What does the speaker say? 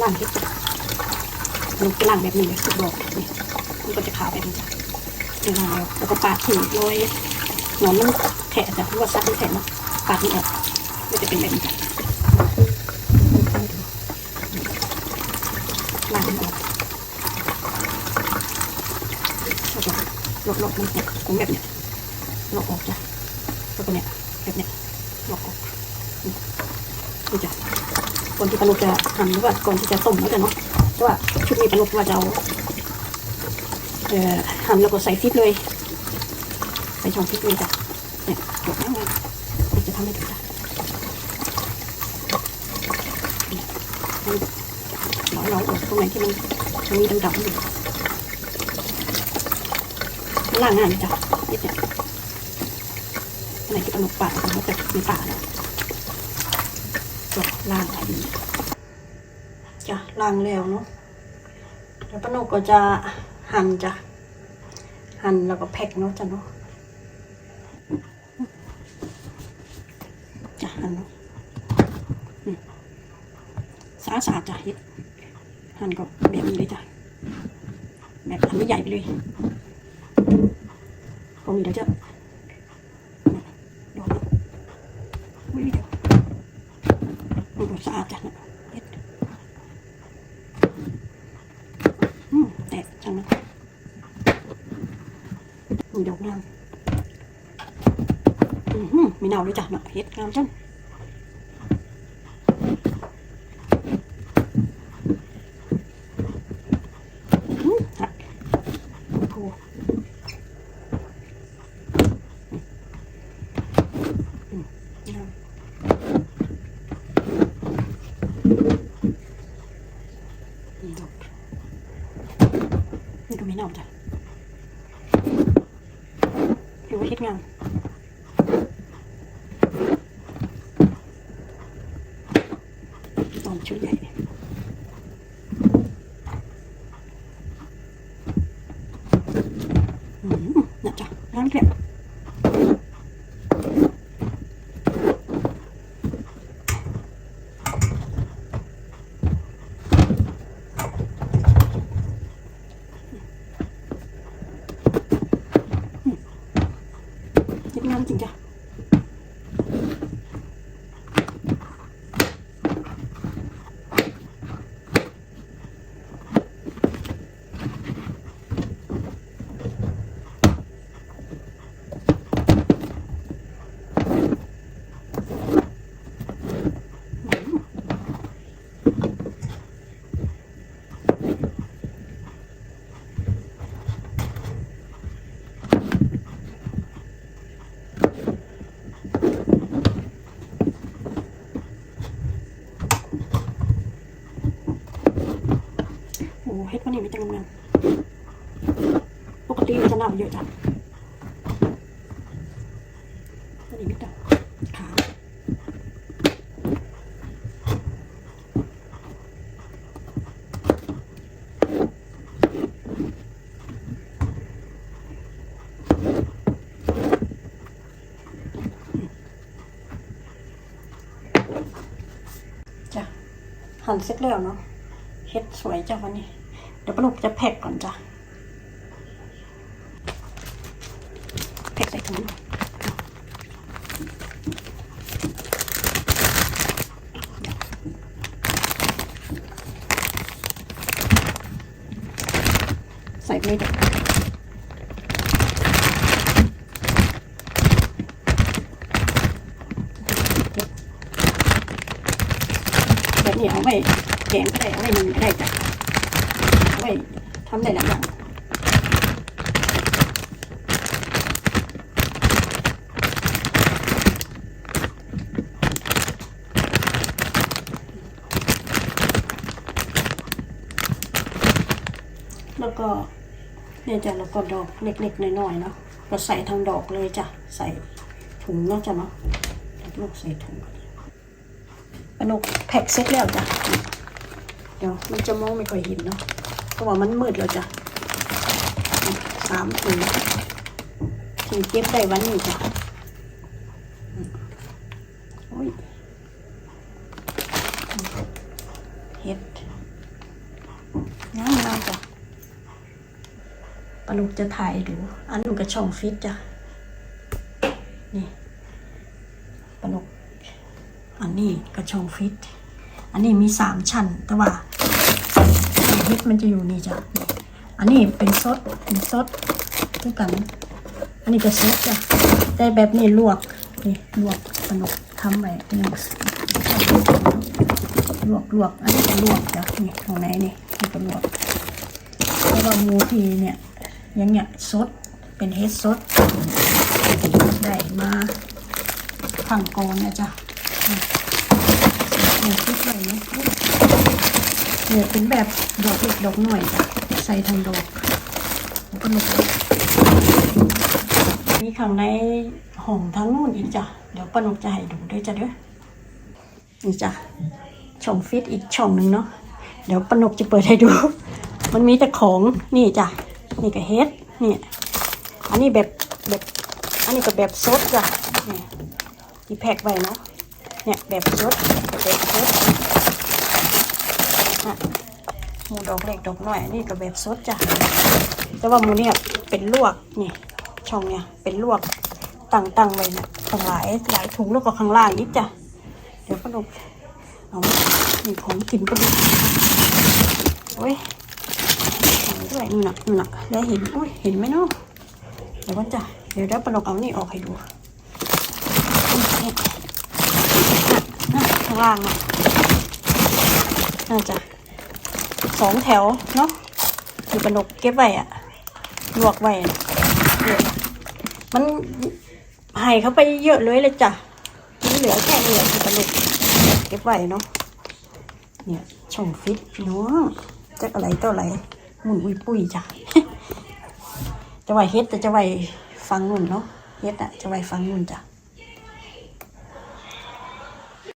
ล่างเฮ็ดจ้ะมันจะล่างแบบนี้เลยคือบอกนี่มันก็จะขาวแบบนี้จ้ะเวลาแล้วก็ปาดถึงโดยหนอนมันแฉะจ้ะหรือว่าซักมันแฉะเนาะปาดมันออกก็จะเป็นแบบนี้จ้ะล่างมันออกแล้วก็ลบๆมันเนี่ยคงแบบเนี้ยลบออกจ้ะแล้วก็เนี่ยแบบเนี้ยลบออก นี่จ้ะก่อนที่ปลาลูกจะหั่นหรือว่าก่อนที่จะต้มแล้วกันเนาะเพราะว่าชุดนี้ปลาลูกว่าจะเอาเอ่อหั่นแล้วก็ใส่ฟิตเลยใส่ช่องฟิตเลยจ้ะเนี่ยจบแล้วไงเดี๋ยวจะทำให้ดูจ้ะเราเราออกตรงไหนที่มันมันมีดำๆอยู่ล่างงานจ้ะนิดเนี่ยอันไหนที่ปลาลูกป่ามันจะมีป่าเนะล่างให้ดีจ้ะล้างแล้วเนาะแล้วป้านกก็จะหั่นจ้ะหั่นแล้วก็แพ็คเนาะจ้ะเนาะจ้ะหั่นเนาะสะอาดสาจ้ะเฮ็ดหั่นก็แบบนี้เลยจ้ะแบบหั่นไม่ใหญ่ไปเลยตรงนี้เดี๋ยวจะโดนเนาะอุ้ยเดี๋ยวอืมสะอาดจ้ะเนาะเฮ็ด อืมแตะจังนะ มีดอกงามอือหือมีเนา ด้วยจ้ะเนาะเฮ็ดงามจังอื้อหือหักโอ้โหอืมงามนี่ดอก นี่ก็มีเน่าจ้ะอยู่ว่าเฮ็ดงานตอนชุดใหญ่อืมน่ะจ้ะร้านแกะ เฮ็ดวันนี้ไมีแต่งามปกติจะเน่าเยอะจ้ะวันนี้ไมีแต่ขาจ้ะหั่นเสร็จแล้วเนาะเฮ็ดสวยจ้ะวันนี้ เดี๋ยวปลาลูกจะแพ็กก่อนจ้ะแพ็กใส่ถุงใส่ไปเลยเด็กแบบนี้เอาไว้แกงก็ได้เอาไว้นึ่งก็ได้จ้ะ ไว้ทำได้หลายอย่างแล้วก็เนี่ยจ้ะแล้วก็ดอกเล็กๆน้อยๆเนาะก็ใส่ทั้งดอกเลยจ้ะใส่ถุงเนาะจ้ะเนาะลูกใส่ถุงปนุกแพ็คเสร็จแล้วจ้ะเดี๋ยวมันจะมองไม่ค่อยเห็นเนาะ ก็บอกมันมืดแล้วจ้ะสามถุงถุงเก็บได้วันนี้จ้ะเห็ดงามๆจ้ะปลาลูกจะถ่ายดู อันนูกับช่องฟิตจ้ะ นี่ปลาลูกอันนี้กับช่องฟิต อันนี้มีสามชั้น แต่ว่า ฟิตมันจะอยู่นี่จ้ะ อันนี้เป็นซดเป็นซดด้วยกัน อันนี้ก็ซดจ้ะแต่แบบนี้ลวกนี่ลวกปนุกทำไว้หนึ่งลวกลวกอันนี้ก็ลวกจ้ะนี่ตรงไหนนี่นี่ก็ลวกแล้วก็หมูทีเนี่ยอยังเงี้ยซดเป็นเฮดซดได้มาขังโกนนะจ๊ะนี่คิดไว้นะ เนี่ยเป็นแบบดอกเล็กดอกหน่อยจ้ะใส่ทางดอกแล้วก็ลงมีข้างในห้องทั้งนู่นอีกจ้ะเดี๋ยวป้านุกจะให้ดูด้วยจ้ะเด้อนี่จ้ะช่องฟิตอีกช่องหนึ่งเนาะเดี๋ยวป้านุกจะเปิดให้ดู มันมีแต่ของนี่จ้ะนี่ก็เฮดนี่อันนี้แบบแบบอันนี้ก็แบบซดจ้ะนี่ที่แพ็คไว้เนาะเนี่ยแบบซดแบบซด น่ะหมูดอกเล็กดอกน้อยนนี้ก็แบบซดจ้ะแต่ว่าหมูเนี่ยเป็นลวกนี่ช่องเนี่ยเป็นลวกตั้งตั้งไว้นี่ยตั้งหลายหลายถุงแล้วก็ข้างล่างอีกจ้ะเดี๋ยวปนุกเอานี่ของกินปนุกโอ้ยด้วยนี่นะนี่นะแล้วเห็นอุ้ยเห็นไหมเนาะเดี๋ยวก็จะเดี๋ยวได้ปลอกเอานี่ออกให้ดูข้างล่างน่ะ น่าจะสองแถวเนาะมีปลอกเก็บไว้อะลวกไว้เนี่ยมันหายเขาไปเยอะเลยเลยจ้ะมันเหลือแค่นี้แหละที่ปลอกเก็บไว้เนาะเนี่ยช่องฟิตพี่น้องจะอะไรต่ออะไรหมุนอุยปุยจ้ะจะไหวเฮ็ดแต่จะไหวฟังนุ่นเนาะเฮ็ดอะจะไหวฟังนุ่นจ้ะ